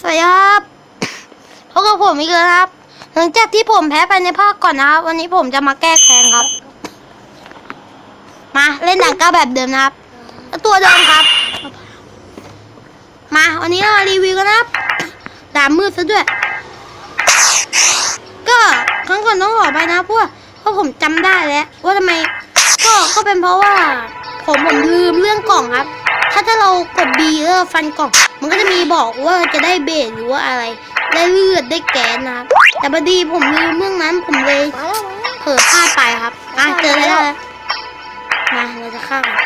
สวัสดีครับพบกับผมอีกแล้วครับ หลังจากที่ผมแพ้ไปในภาคก่อนนะครับ วันนี้ผมจะมาแก้แค้นครับ มาเล่นหนังก้าแบบเดิมนะครับ ตัวเดิมครับ มาวันนี้เรามารีวิวกันนะครับดาบมืดซะด้วย ก็ครั้งก่อนต้องขอไปนะเพราะว่าเพราะผมจำได้แล้วว่าทำไม ก็ก็เป็นเพราะว่า ผมผมลืมเรื่องกล่องครับ ถ้าถ้าเรากด B แล้วฟันกล่อง มันก็จะมีบอกว่าจะได้เบสหรือว่าอะไร ได้เลือดได้แกนนะครับ แต่พอดีผมลืมเรื่องนั้นผมเลยมาแล้วมาแล้วเผลอพลาดไปครับอะเจอแล้วแล้วมาเราจะฆ่ากัน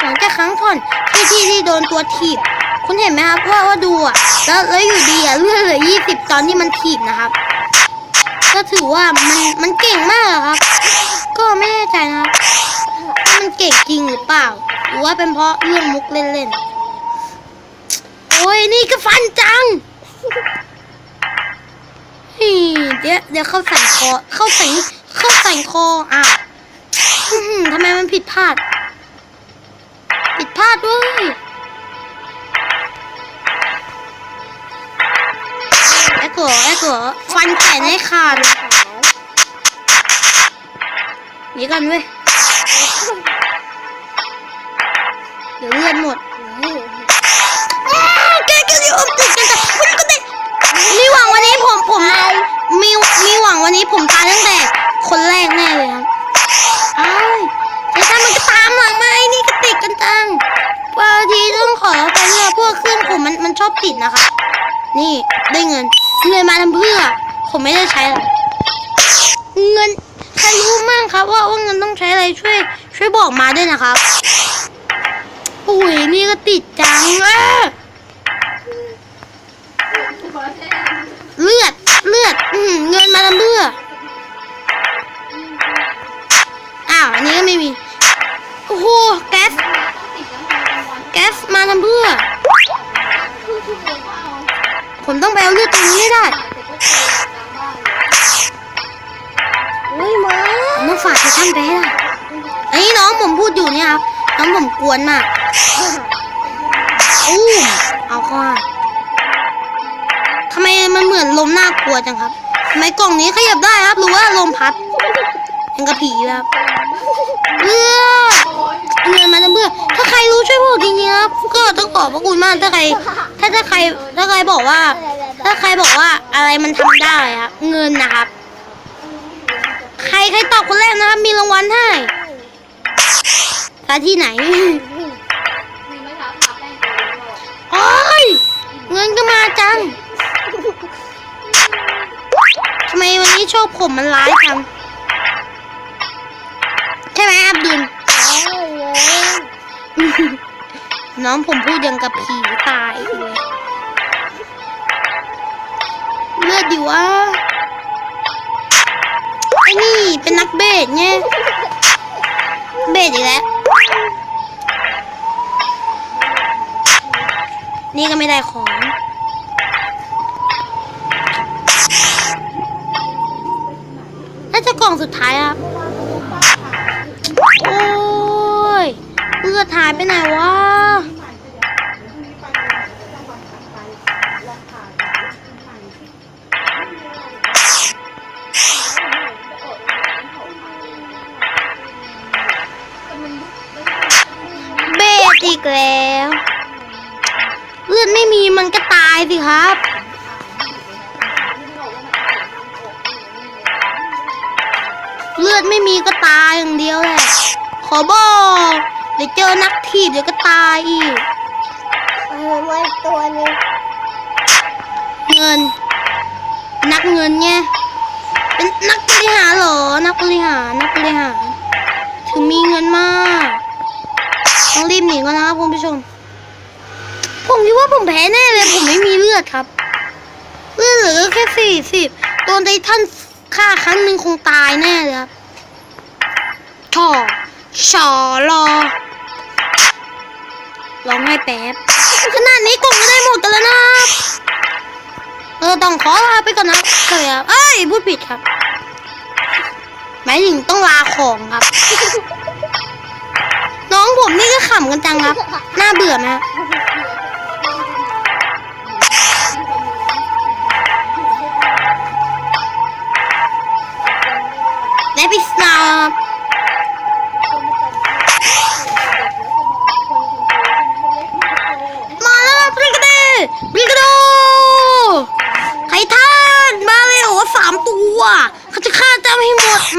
หลังจากครั้งก่อนที่ที่ที่โดนตัวถีบ คุณเห็นไหมครับว่าว่าดูอะ แล้วแล้วอยู่ดีอะเลือดเหลือยี่สิบตอนที่มันถีบนะครับ ก็ถือว่ามันมันเก่งมากครับ ก็ไม่แน่ใจนะครับว่ามันเก่งจริงหรือเปล่า หรือว่าเป็นเพราะเรื่องมุกเล่นๆ โอ้ยนี่ก็ฟันจังเดี๋ยวเดี๋ยวเข้าใส่คอ เข้าใส่เข้าใส่คออะทำไมมันผิดพลาด ผิดพลาดเว้ย ไอ้กัวไอ้กัวฟันแขนให้ขาดเลยหนีกันเว้ย เดี๋ยวเลือดหมดแกแกอยู่ติดกันแต่คุณก็ติดมีหวังวันนี้ผมผมมีมีหวังวันนี้ผมตายตั้งแต่ คนแรกแน่เลยครับอ้ไอ้ท่านมันก็ตามหลังมาไอ้นี่ก็ติดกันจังบางทีต้องขอไปเรื่อยพวกเครื่องผมมันมันชอบติดนะคะ นี่ได้เงิน เงินมาทำเพื่อ ผมไม่ได้ใช้หรอกเงินใครรู้มั่งครับ ว่าว่าเงินต้องใช้อะไรช่วย ช่วยบอกมาด้วยนะครับอุ้ยนี่ก็ติดจังอะเลือดเลือดอืมเงินมาทำเพื่ออ้าวอันนี้ก็ไม่มีโอ้โหแก๊สแก๊สมาทำเพื่อ ผมต้องไปเอาเลือดตรงนี้ให้ได้อุ้ยมาผมต้องฝากท่านไปให้ได้อันนี้น้องผมพูดอยู่เนี่ยครับน้องผมกวนมากอู้มเอาเข้ามาทำไมมันเหมือนลมน่ากลัวจังครับทำไมกล่องนี้ขยับได้ครับหรือว่าลมพัดยังกระผีเลยครับเลือดเงินมาจะเบื่อถ้าใครรู้ช่วยบอกจริงๆครับก็ต้องขอบพระคุณมากถ้าใคร ถ้าถ้าใครถ้าใครบอกว่า ถ้าใครบอกว่าอะไรมันทำได้ครับเงินนะครับ ใครใครตอบคนแรกนะครับ มีรางวัลให้ถ้าที่ไหนโอ้ยเงินก็มาจังทำไมวันนี้โชคผมมันร้ายจังใช่ไหมอับดุล น้องผมพูดยังกับผีตายเลยเลือดดิวะไอ้นี่เป็นนักเบสไงเบสอีกแล้วนี่ก็ไม่ได้ของ น่าจะกล่องสุดท้ายครับ เลือดหายไปไหนวะเบสอีกแล้ว เลือดไม่มีมันก็ตายสิครับเลือดไม่มีก็ตายอย่างเดียวแหละ ขอบอก ดี๋ยวเจอนักถีบเดี๋ยวก็ตายอีกเออมาอีกตัวหนึงเงิน นักเงินไงเป็นนักบริหารเหรอ นักบริหารนักบริหารถึงมีเงินมากต้องรีบหนีก่อนนะครับคุณผู้ชม ผมคิดว่าผมแพ้แน่เลยผมไม่มีเลือดครับ เลือดเหลือแค่สี่สิบโดนไททันฆ่าครั้งหนึ่งคงตายแน่เลยครับชอชอรอ ร้องให้แป๊บ ขนาดนี้กล่องก็ได้หมดกันแล้วนะครับเออต้องขอลาไปก่อนนะใช่ครับเอ้ยพูดผิดครับ หมายถึงต้องลาของครับ น้องน้องผมนี่ก็ขำกันจังครับ น่าเบื่อไหมครับและพิซซ่าครับ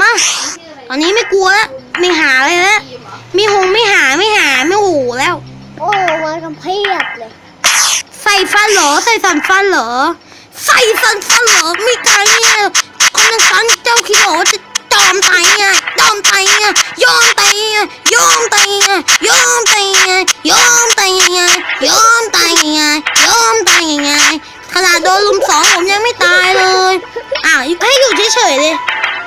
มาตอนนี้ไม่กลัวแล้วไม่หาเลยแล้วมีหงไม่หาไม่หาไม่หูแล้ว โอ้มากันเพียบเลย ใส่ฟันเหรอใส่สันฟันเหรอ ใส่สันฟันเหรอไม่ตายเนี่ยคนนั้นสันเจ้าคิโบอกว่จะจอมตายไงจอมตายไงยอมตายไงยอมตายไงยอมตายไงยอมตายไงยอมตายไงยอมตายไง ขนาดโดนลุมสองผมยังไม่ตายเลยอะให้อยู่เฉยๆเลย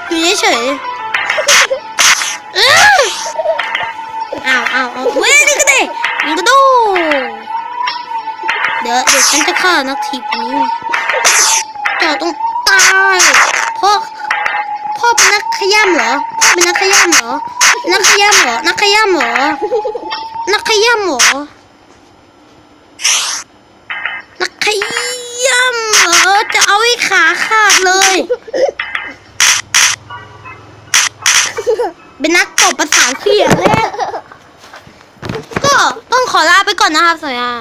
อยู่เฉยๆอ้าวอ้าวอ้าวเว้ยนี่ก็ได้นี่ก็ดูเดี๋ยวเดี๋ยวฉันจะฆ่านักทีมคนนี้เจ้าต้องตายพ่อพ่อเป็นนักขย้ำเหรอพ่อเป็นนักขย้ำเหรอ นักขย้ำเหรอ นักขย้ำเหรอ นักขย้ำเหรอ นักขย้ำ เหรอ จะเอาให้ขาขาดเลย เป็นนักตบประสานเสียงแรกก็ต้องขอลาไปก่อนนะครับสวัสดีค่ะ